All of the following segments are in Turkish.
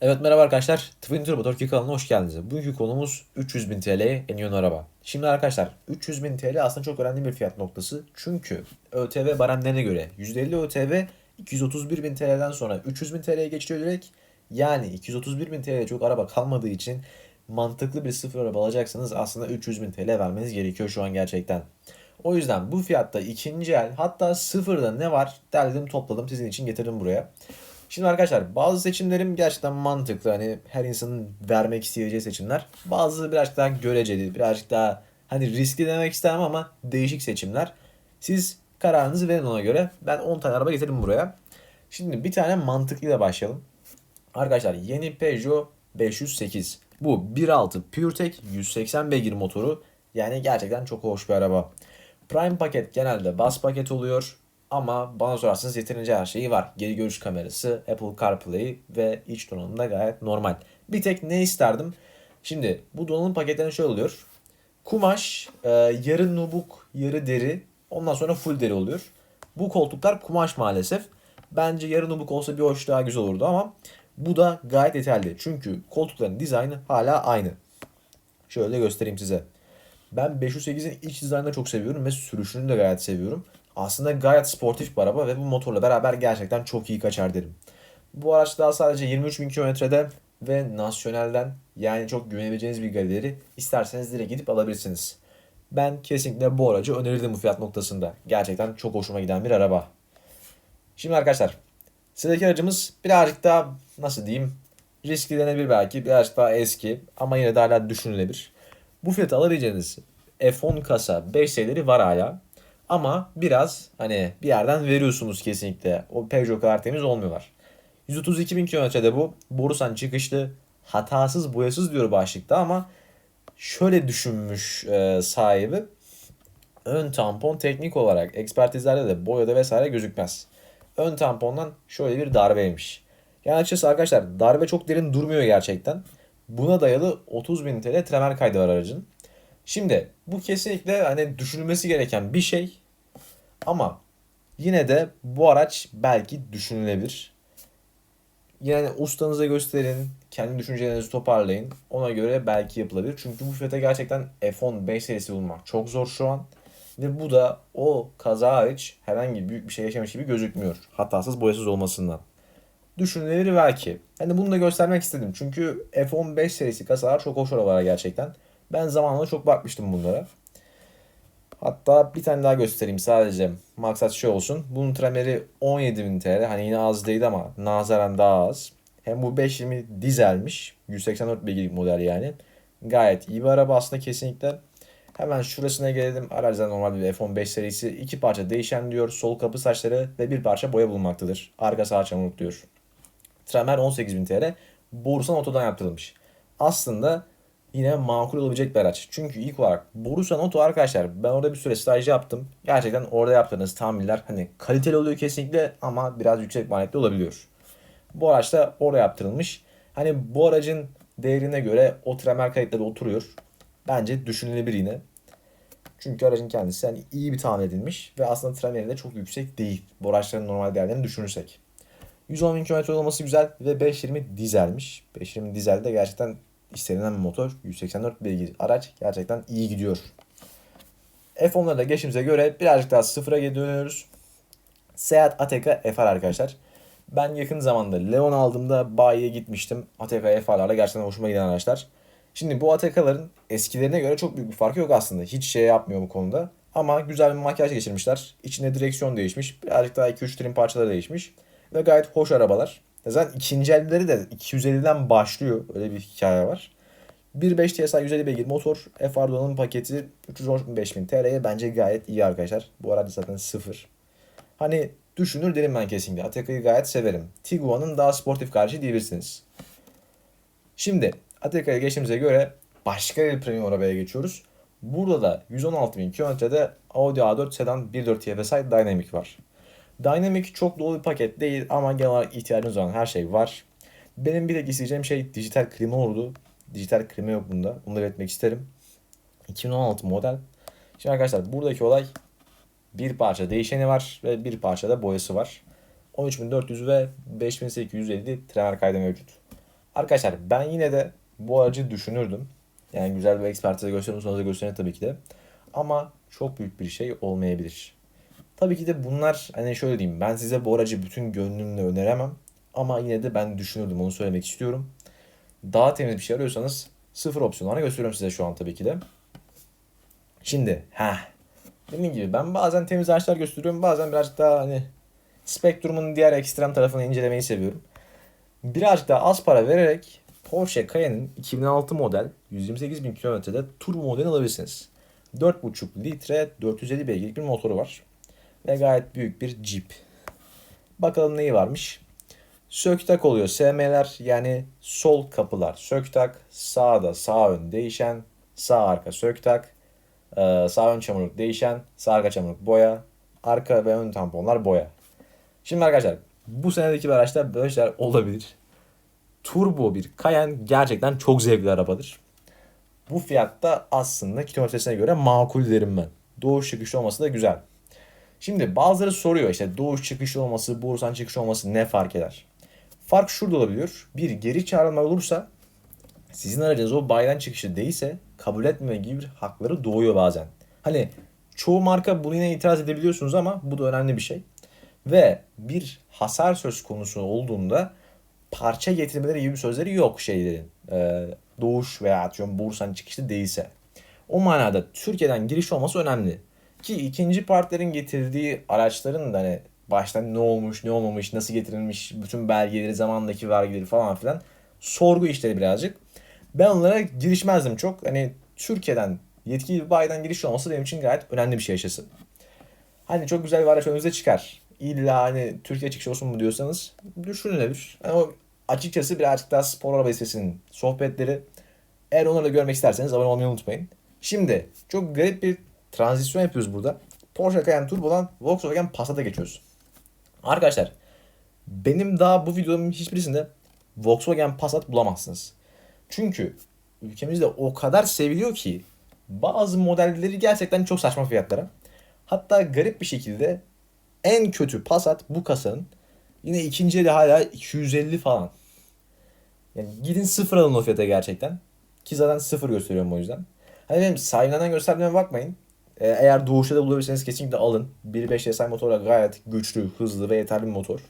Evet merhaba arkadaşlar. Twin Turbo Turkey kanalına hoş geldiniz. Bugünkü konumuz 300.000 TL'ye en iyi araba. Şimdi arkadaşlar 300.000 TL aslında çok önemli bir fiyat noktası. Çünkü ÖTV baremlerine göre %50 ÖTV 231.000 TL'den sonra 300.000 TL'ye geçiyor direkt. Yani 231.000 TL çok araba kalmadığı için mantıklı bir sıfır araba alacaksanız aslında 300.000 TL vermeniz gerekiyor şu an gerçekten. O yüzden bu fiyatta ikinci el hatta sıfırda ne var derledim topladım sizin için getirdim buraya. Şimdi arkadaşlar bazı seçimlerim gerçekten mantıklı. Hani her insanın vermek isteyeceği seçimler. Bazı birazcık daha göreceli, birazcık daha hani riskli demek istemem ama değişik seçimler. Siz kararınızı verin ona göre. Ben 10 tane araba getirdim buraya. Şimdi bir tane mantıklıyla başlayalım. Arkadaşlar yeni Peugeot 508. Bu 1.6 PureTech 180 beygir motoru. Yani gerçekten çok hoş bir araba. Prime paket genelde bas paket oluyor. Ama bana sorarsanız yeterince her şeyi var. Geri görüş kamerası, Apple CarPlay ve iç donanım da gayet normal. Bir tek ne isterdim? Şimdi bu donanım paketlerinde şöyle oluyor. Kumaş, e, yarı nubuk, yarı deri. Ondan sonra full deri oluyor. Bu koltuklar kumaş maalesef. Bence yarı nubuk olsa bir hoş daha güzel olurdu ama bu da gayet yeterli. Çünkü koltukların dizaynı hala aynı. Şöyle göstereyim size. Ben 508'in iç dizaynını çok seviyorum ve sürüşünü de gayet seviyorum. Aslında gayet sportif bir araba ve bu motorla beraber gerçekten çok iyi kaçar derim. Bu araç daha sadece 23 bin kilometrede ve nasyonelden yani çok güvenebileceğiniz bir galeri isterseniz direkt gidip alabilirsiniz. Ben kesinlikle bu aracı önerirdim bu fiyat noktasında. Gerçekten çok hoşuma giden bir araba. Şimdi arkadaşlar sıradaki aracımız birazcık daha nasıl diyeyim riskli denebilir belki birazcık daha eski ama yine de hala düşünülebilir. Bu fiyatı alabileceğiniz F10 kasa 5 serileri var hala. Ama biraz hani bir yerden veriyorsunuz kesinlikle. O Peugeot kadar temiz olmuyorlar. 132 bin kilometrede bu. Borusan çıkışlı. Hatasız boyasız diyor başlıkta ama şöyle düşünmüş e, sahibi. Ön tampon teknik olarak ekspertizlerde de boyada vesaire gözükmez. Ön tampondan şöyle bir darbeymiş. Yani açıkçası arkadaşlar darbe çok derin durmuyor gerçekten. Buna dayalı 30 bin TL tremer kaydı var aracın. Şimdi bu kesinlikle hani düşünülmesi gereken bir şey. Ama yine de bu araç belki düşünülebilir. Yani ustanıza gösterin, kendi düşüncelerinizi toparlayın. Ona göre belki yapılabilir. Çünkü bu fiyata gerçekten F10 5 serisi bulmak çok zor şu an. Ve bu da o kaza hariç herhangi büyük bir şey yaşamış gibi gözükmüyor. Hatasız boyasız olmasından. Düşünülebilir belki. Hani bunu da göstermek istedim. Çünkü F10 5 serisi kasalar çok hoş arabalar gerçekten. Ben zamanında çok bakmıştım bunlara. Hatta bir tane daha göstereyim sadece. Maksat şey olsun. Bunun trameri 17.000 TL. Hani yine az değil ama nazaran daha az. Hem bu 520 dizelmiş. 184 beygirlik model yani. Gayet iyi bir araba aslında kesinlikle. Hemen şurasına gelelim. Aracda normal bir F15 serisi. iki parça değişen diyor. Sol kapı saçları ve bir parça boya bulunmaktadır. Arka sağ çamurluk diyor. Tramer 18.000 TL. Borusan otodan yaptırılmış. Aslında yine makul olabilecek bir araç. Çünkü ilk olarak Borusan Oto arkadaşlar ben orada bir süre staj yaptım. Gerçekten orada yaptığınız tamirler hani kaliteli oluyor kesinlikle ama biraz yüksek maliyetli olabiliyor. Bu araç da orada yaptırılmış. Hani bu aracın değerine göre o tremer kayıtları oturuyor. Bence düşünülebilir yine. Çünkü aracın kendisi hani iyi bir tamir edilmiş ve aslında tremeri de çok yüksek değil. Bu araçların normal değerlerini düşünürsek. 110 bin kilometre olması güzel ve 520 dizelmiş. 520 dizel de gerçekten istenilen bir motor. 184 beygir araç gerçekten iyi gidiyor. F10'lara da geçimize göre birazcık daha sıfıra geri dönüyoruz. Seat Ateca FR arkadaşlar. Ben yakın zamanda Leon aldığımda bayiye gitmiştim. Ateca FR'larla gerçekten hoşuma giden araçlar. Şimdi bu Ateca'ların eskilerine göre çok büyük bir farkı yok aslında. Hiç şey yapmıyor bu konuda. Ama güzel bir makyaj geçirmişler. İçinde direksiyon değişmiş. Birazcık daha 2-3 trim parçaları değişmiş. Ve gayet hoş arabalar. Zaten ikinci elleri de 250'den başlıyor. Öyle bir hikaye var. 1.5 TSI 150 beygir motor. Donanım paketi 315.000 TL'ye bence gayet iyi arkadaşlar. Bu arada zaten sıfır. Hani düşünür derim ben kesinlikle. Ateca'yı gayet severim. Tiguan'ın daha sportif karşı diyebilirsiniz. Şimdi Ateca'ya geçtiğimize göre başka bir premium arabaya geçiyoruz. Burada da 116.000 kilometrede Audi A4 sedan 1.4 TFSI Dynamic var. Dynamic çok dolu bir paket değil ama genel olarak ihtiyacınız olan her şey var. Benim bir tek isteyeceğim şey dijital klima oldu. Dijital klima yok bunda. Onu da belirtmek isterim. 2016 model. Şimdi arkadaşlar buradaki olay bir parça değişeni var ve bir parça da boyası var. 13400 ve 5850 tremer kaydı mevcut. Arkadaşlar ben yine de bu aracı düşünürdüm. Yani güzel bir ekspertize gösteririm sonra da gösteririm tabii ki de. Ama çok büyük bir şey olmayabilir. Tabii ki de bunlar hani şöyle diyeyim ben size bu aracı bütün gönlümle öneremem. Ama yine de ben düşünürdüm onu söylemek istiyorum. Daha temiz bir şey arıyorsanız sıfır opsiyonlarını gösteriyorum size şu an tabii ki de. Şimdi ha dediğim gibi ben bazen temiz araçlar gösteriyorum bazen birazcık daha hani spektrumun diğer ekstrem tarafını incelemeyi seviyorum. Birazcık daha az para vererek Porsche Cayenne'in 2006 model 128 bin kilometrede turbo modeli alabilirsiniz. 4.5 litre 450 beygirlik bir motoru var. Ve gayet büyük bir Jeep. Bakalım neyi varmış. Söktak oluyor. SM'ler yani sol kapılar söktak. Sağda sağ ön değişen. Sağ arka söktak. Ee, sağ ön çamurluk değişen. Sağ arka çamurluk boya. Arka ve ön tamponlar boya. Şimdi arkadaşlar bu senedeki bir araçta böyle şeyler olabilir. Turbo bir Cayenne gerçekten çok zevkli arabadır. Bu fiyatta aslında kilometresine göre makul derim ben. Doğuş çıkışlı olması da güzel. Şimdi bazıları soruyor işte doğuş çıkışlı olması, borusan çıkışlı olması ne fark eder? Fark şurada olabiliyor. Bir geri çağrılma olursa sizin aracınız o bayiden çıkışı değilse kabul etmeme gibi bir hakları doğuyor bazen. Hani çoğu marka bunu yine itiraz edebiliyorsunuz ama bu da önemli bir şey. Ve bir hasar söz konusu olduğunda parça getirmeleri gibi sözleri yok şeylerin. Ee, doğuş veya atıyorum borsan çıkışlı değilse. O manada Türkiye'den giriş olması önemli. Ki ikinci partilerin getirdiği araçların da hani baştan ne olmuş, ne olmamış, nasıl getirilmiş, bütün belgeleri, zamandaki vergileri falan filan sorgu işleri birazcık. Ben onlara girişmezdim çok. Hani Türkiye'den yetkili bir bayiden giriş olması benim için gayet önemli bir şey yaşası. Hani çok güzel bir araç önünüze çıkar. İlla hani Türkiye çıkışı olsun mu diyorsanız düşünülebilir. Yani açıkçası birazcık daha spor araba listesinin sohbetleri. Eğer onları da görmek isterseniz abone olmayı unutmayın. Şimdi çok garip bir transisyon yapıyoruz burada. Porsche Cayenne Turbo'dan Volkswagen Passat'a geçiyoruz. Arkadaşlar benim daha bu videomun hiçbirisinde Volkswagen Passat bulamazsınız. Çünkü ülkemizde o kadar seviliyor ki bazı modelleri gerçekten çok saçma fiyatlara. Hatta garip bir şekilde en kötü Passat bu kasanın yine ikinci eli hala 250 falan. Yani gidin sıfır alın o fiyata gerçekten. Ki zaten sıfır gösteriyorum o yüzden. Hani benim sahibinden gösterdiğime bakmayın. Ee, eğer doğuşta da bulabilirseniz kesinlikle alın. 1.5 TSI motorla gayet güçlü, hızlı ve yeterli bir motor.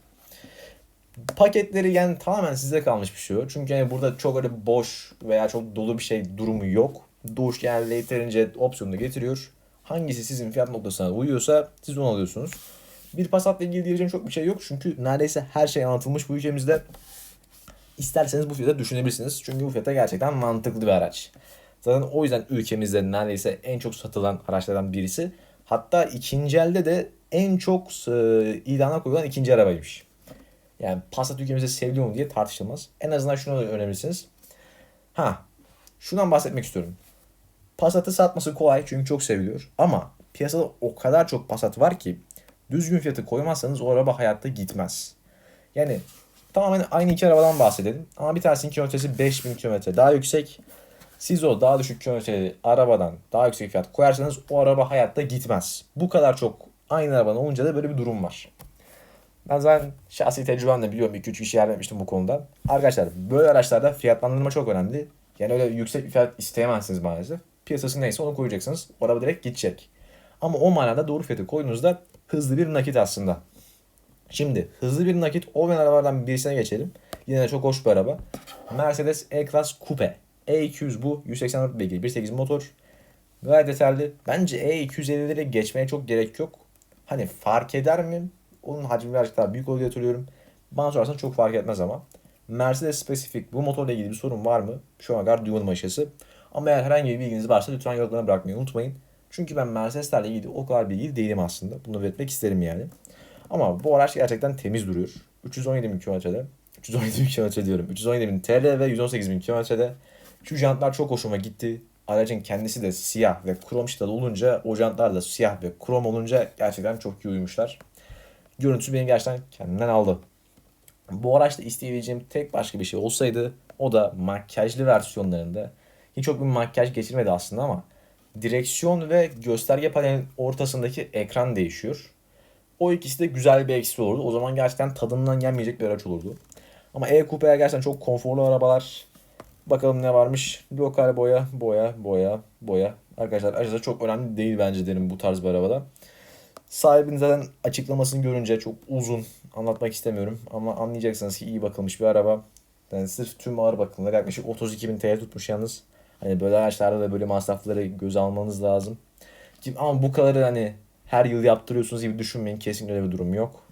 Paketleri yani tamamen size kalmış bir şey. Çünkü yani burada çok öyle boş veya çok dolu bir şey durumu yok. Doğuş genelde yeterince opsiyonunu getiriyor. Hangisi sizin fiyat noktasına uyuyorsa siz onu alıyorsunuz. Bir Passat'la ilgili diyeceğim çok bir şey yok. Çünkü neredeyse her şey anlatılmış bu ülkemizde. İsterseniz bu fiyata düşünebilirsiniz. Çünkü bu fiyata gerçekten mantıklı bir araç. Zaten o yüzden ülkemizde neredeyse en çok satılan araçlardan birisi. Hatta ikinci elde de en çok e, ilana koyulan ikinci arabaymış. Yani Passat ülkemizde seviliyor mu diye tartışılmaz. En azından şunu öğrenirsiniz. Ha, şundan bahsetmek istiyorum. Passat'ı satması kolay çünkü çok seviliyor. Ama piyasada o kadar çok Passat var ki düzgün fiyatı koymazsanız o araba hayatta gitmez. Yani tamamen aynı iki arabadan bahsedelim. Ama bir tanesinin kilometresi 5000 kilometre daha yüksek. Siz o daha düşük kilometreli arabadan daha yüksek fiyat koyarsanız o araba hayatta gitmez. Bu kadar çok aynı arabanın olunca da böyle bir durum var. Ben zaten şahsi tecrübemle biliyorum 2-3 kişi yer vermiştim bu konuda. Arkadaşlar böyle araçlarda fiyatlandırma çok önemli. Yani öyle yüksek bir fiyat isteyemezsiniz maalesef. Piyasası neyse onu koyacaksınız. O araba direkt gidecek. Ama o manada doğru fiyatı koyduğunuzda hızlı bir nakit aslında. Şimdi hızlı bir nakit olmayan arabalardan birisine geçelim. Yine de çok hoş bir araba. Mercedes E-Class Coupe. E200 bu. 184 beygir. 1.8 motor. Gayet yeterli. Bence E250'leri geçmeye çok gerek yok. Hani fark eder mi? Onun hacmi birazcık daha büyük oluyor hatırlıyorum. Bana sorarsan çok fark etmez ama. Mercedes spesifik bu motorla ilgili bir sorun var mı? Şu ana kadar duymadım aşağısı. Ama eğer herhangi bir bilginiz varsa lütfen yorumlara bırakmayı unutmayın. Çünkü ben Mercedeslerle ilgili o kadar bilgili değilim aslında. Bunu belirtmek isterim yani. Ama bu araç gerçekten temiz duruyor. 317 bin kilometrede. 317 bin kilometre diyorum. 317 bin TL ve 118 bin kilometrede. Şu jantlar çok hoşuma gitti. Aracın kendisi de siyah ve krom şitalı olunca o jantlar da siyah ve krom olunca gerçekten çok iyi uyumuşlar. Görüntüsü beni gerçekten kendinden aldı. Bu araçta isteyebileceğim tek başka bir şey olsaydı o da makyajlı versiyonlarında hiç çok bir makyaj geçirmedi aslında ama direksiyon ve gösterge panelinin ortasındaki ekran değişiyor. O ikisi de güzel bir eksi olurdu. O zaman gerçekten tadından yenmeyecek bir araç olurdu. Ama E-Coupe'ye gerçekten çok konforlu arabalar. Bakalım ne varmış. Lokal boya, boya, boya, boya. Arkadaşlar açıkçası çok önemli değil bence derim bu tarz bir arabada. Sahibinin zaten açıklamasını görünce çok uzun anlatmak istemiyorum. Ama anlayacaksınız ki iyi bakılmış bir araba. Yani sırf tüm ağır bakımları yaklaşık 32 bin TL tutmuş yalnız. Hani böyle araçlarda da böyle masrafları göz almanız lazım. Ama bu kadarı hani her yıl yaptırıyorsunuz gibi düşünmeyin. Kesinlikle öyle bir durum yok.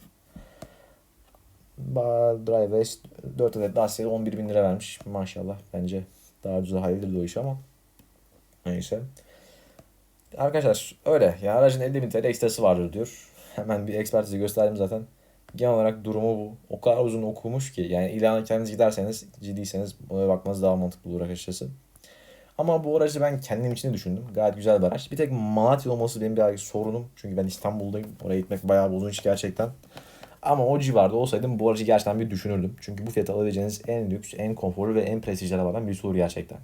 Drive 4 adet Dacia'ya 11 bin lira vermiş. Maşallah bence daha güzel halledilir o iş ama. Neyse. Arkadaşlar öyle. Ya aracın 50 bin TL ekstrası vardır diyor. Hemen bir ekspertize gösterdim zaten. Genel olarak durumu bu. O kadar uzun okumuş ki. Yani ilana kendiniz giderseniz ciddiyseniz buna bakmanız daha mantıklı olur açıkçası. Ama bu aracı ben kendim için düşündüm. Gayet güzel bir araç. Bir tek Malatya olması benim bir sorunum. Çünkü ben İstanbul'dayım. Oraya gitmek bayağı uzun iş gerçekten. Ama o civarda olsaydım bu aracı gerçekten bir düşünürdüm. Çünkü bu fiyata alabileceğiniz en lüks, en konforlu ve en prestijli arabadan birisi olur gerçekten.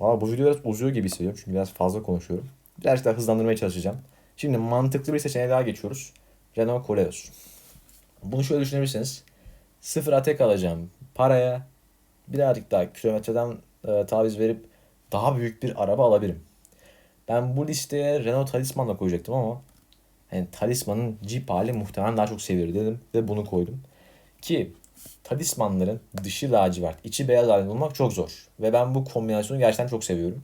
Valla bu video biraz uzuyor gibi hissediyorum. Çünkü biraz fazla konuşuyorum. Birazcık daha hızlandırmaya çalışacağım. Şimdi mantıklı bir seçeneğe daha geçiyoruz. Renault Koleos. Bunu şöyle düşünebilirsiniz. Sıfır atek alacağım paraya birazcık daha kilometreden e, taviz verip daha büyük bir araba alabilirim. Ben bu listeye Renault Talisman'la koyacaktım ama yani Talisman'ın Jeep hali muhtemelen daha çok seviyor dedim ve bunu koydum. Ki Talismanların dışı lacivert, içi beyaz halinde bulmak çok zor. Ve ben bu kombinasyonu gerçekten çok seviyorum.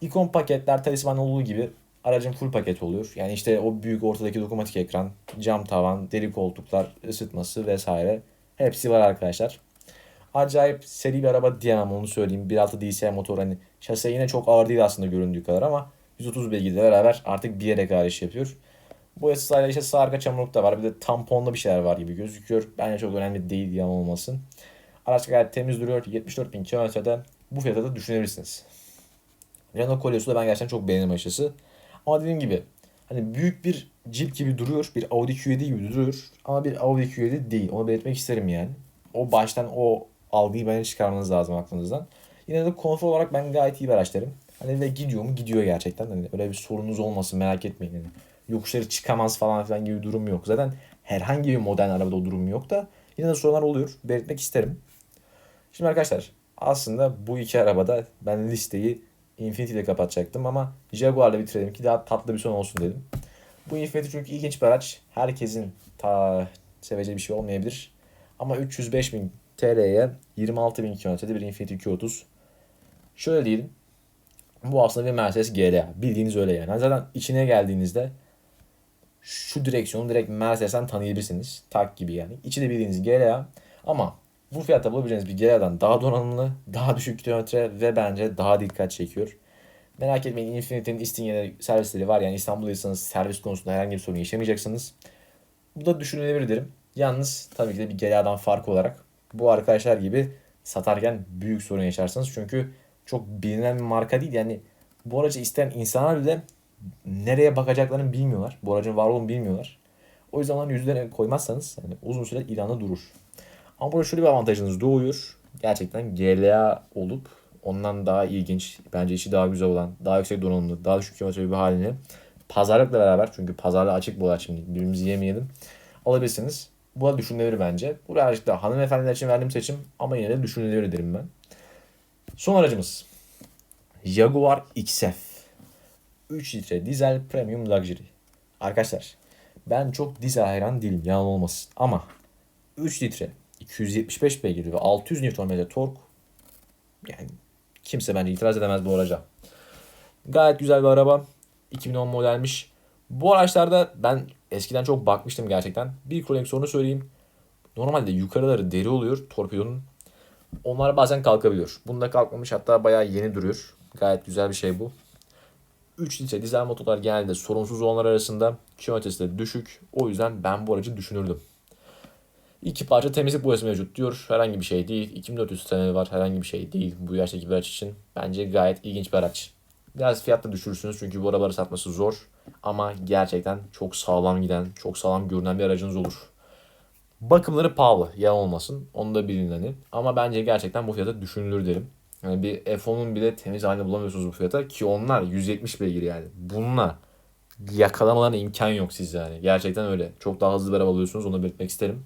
İkon paketler Talisman olduğu gibi aracın full paket oluyor. Yani işte o büyük ortadaki dokunmatik ekran, cam tavan, deri koltuklar, ısıtması vesaire. Hepsi var arkadaşlar. Acayip seri bir araba diyemem onu söyleyeyim. 1.6 DCI motor hani şase yine çok ağır değil aslında göründüğü kadar ama 130 beygirle beraber artık bir yere kadar iş yapıyor. Bu esasıyla işte sağ arka çamurluk da var. Bir de tamponlu bir şeyler var gibi gözüküyor. Bence çok önemli değil yalan olmasın. Araç gayet temiz duruyor. 74 bin kilometrede bu fiyata da düşünebilirsiniz. Renault Koleos'u da ben gerçekten çok beğendim açıkçası. Ama dediğim gibi hani büyük bir Jeep gibi duruyor. Bir Audi Q7 gibi duruyor. Ama bir Audi Q7 değil. Onu belirtmek isterim yani. O baştan o algıyı bence çıkarmanız lazım aklınızdan. Yine de konfor olarak ben gayet iyi bir araç derim. Hani ve gidiyor mu? Gidiyor gerçekten. Hani öyle bir sorunuz olmasın merak etmeyin. Yani yokuşları çıkamaz falan filan gibi bir durum yok. Zaten herhangi bir modern arabada o durum yok da yine de sorunlar oluyor. Belirtmek isterim. Şimdi arkadaşlar aslında bu iki arabada ben listeyi Infinity ile kapatacaktım ama Jaguar'la bitirelim ki daha tatlı bir son olsun dedim. Bu Infinity çünkü ilginç bir araç. Herkesin ta seveceği bir şey olmayabilir. Ama 305 bin TL'ye 26 bin kilometrede bir Infinity Q30. Şöyle diyelim. Bu aslında bir Mercedes GLA. Bildiğiniz öyle yani. Zaten içine geldiğinizde şu direksiyonu direkt Mercedes'ten tanıyabilirsiniz. Tak gibi yani. İçi de bildiğiniz GLA. Ama bu fiyatta bulabileceğiniz bir GLA'dan daha donanımlı, daha düşük kilometre ve bence daha dikkat çekiyor. Merak etmeyin Infinity'nin İstinye'de servisleri var. Yani İstanbul'daysanız servis konusunda herhangi bir sorun yaşamayacaksınız. Bu da düşünülebilir derim. Yalnız tabii ki de bir GLA'dan farkı olarak bu arkadaşlar gibi satarken büyük sorun yaşarsınız. Çünkü çok bilinen bir marka değil. Yani bu aracı isteyen insanlar bile nereye bakacaklarını bilmiyorlar. Bu aracın var olduğunu bilmiyorlar. O yüzden onların yüzlerine koymazsanız yani uzun süre ilanda durur. Ama burada şöyle bir avantajınız doğuyor. Gerçekten GLA olup ondan daha ilginç, bence işi daha güzel olan, daha yüksek donanımlı, daha düşük kilometre bir halini pazarlıkla beraber çünkü pazarla açık bu şimdi birbirimizi yemeyelim alabilirsiniz. Bu da düşünülebilir bence. Bu birazcık daha hanımefendiler için verdiğim seçim ama yine de düşünülebilir derim ben. Son aracımız. Jaguar XF. 3 litre dizel premium luxury. Arkadaşlar ben çok dizel hayran değilim yalan olmasın ama 3 litre 275 beygir ve 600 Nm tork yani kimse bence itiraz edemez bu araca. Gayet güzel bir araba. 2010 modelmiş. Bu araçlarda ben eskiden çok bakmıştım gerçekten. Bir koleksiyonu söyleyeyim. Normalde yukarıları deri oluyor torpidonun. Onlar bazen kalkabiliyor. Bunda kalkmamış hatta bayağı yeni duruyor. Gayet güzel bir şey bu. 3 litre dizel motorlar genelde sorunsuz olanlar arasında kilometresi de düşük. O yüzden ben bu aracı düşünürdüm. İki parça temizlik boyası mevcut diyor. Herhangi bir şey değil. 2400 TL var. Herhangi bir şey değil. Bu yaştaki bir araç için. Bence gayet ilginç bir araç. Biraz fiyat da düşürürsünüz çünkü bu arabaları satması zor. Ama gerçekten çok sağlam giden, çok sağlam görünen bir aracınız olur. Bakımları pahalı. Yalan olmasın. Onu da bilin. Ama bence gerçekten bu fiyata düşünülür derim. Yani bir F10'un bile temiz halini bulamıyorsunuz bu fiyata ki onlar 170 beygir yani. Bununla yakalamalarına imkan yok siz yani. Gerçekten öyle. Çok daha hızlı bir araba alıyorsunuz onu belirtmek isterim.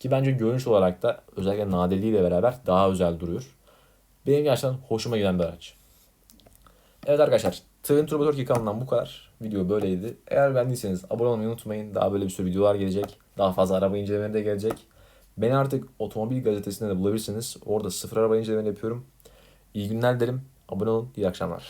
Ki bence görünüş olarak da özellikle nadirliğiyle beraber daha özel duruyor. Benim gerçekten hoşuma giden bir araç. Evet arkadaşlar. Twin Turbo Turkey kanalından bu kadar. Video böyleydi. Eğer beğendiyseniz abone olmayı unutmayın. Daha böyle bir sürü videolar gelecek. Daha fazla araba incelemeleri de gelecek. Beni artık Otomobil Gazetesi'nde de bulabilirsiniz. Orada sıfır araba incelemeleri yapıyorum. İyi günler derim. Abone olun. İyi akşamlar.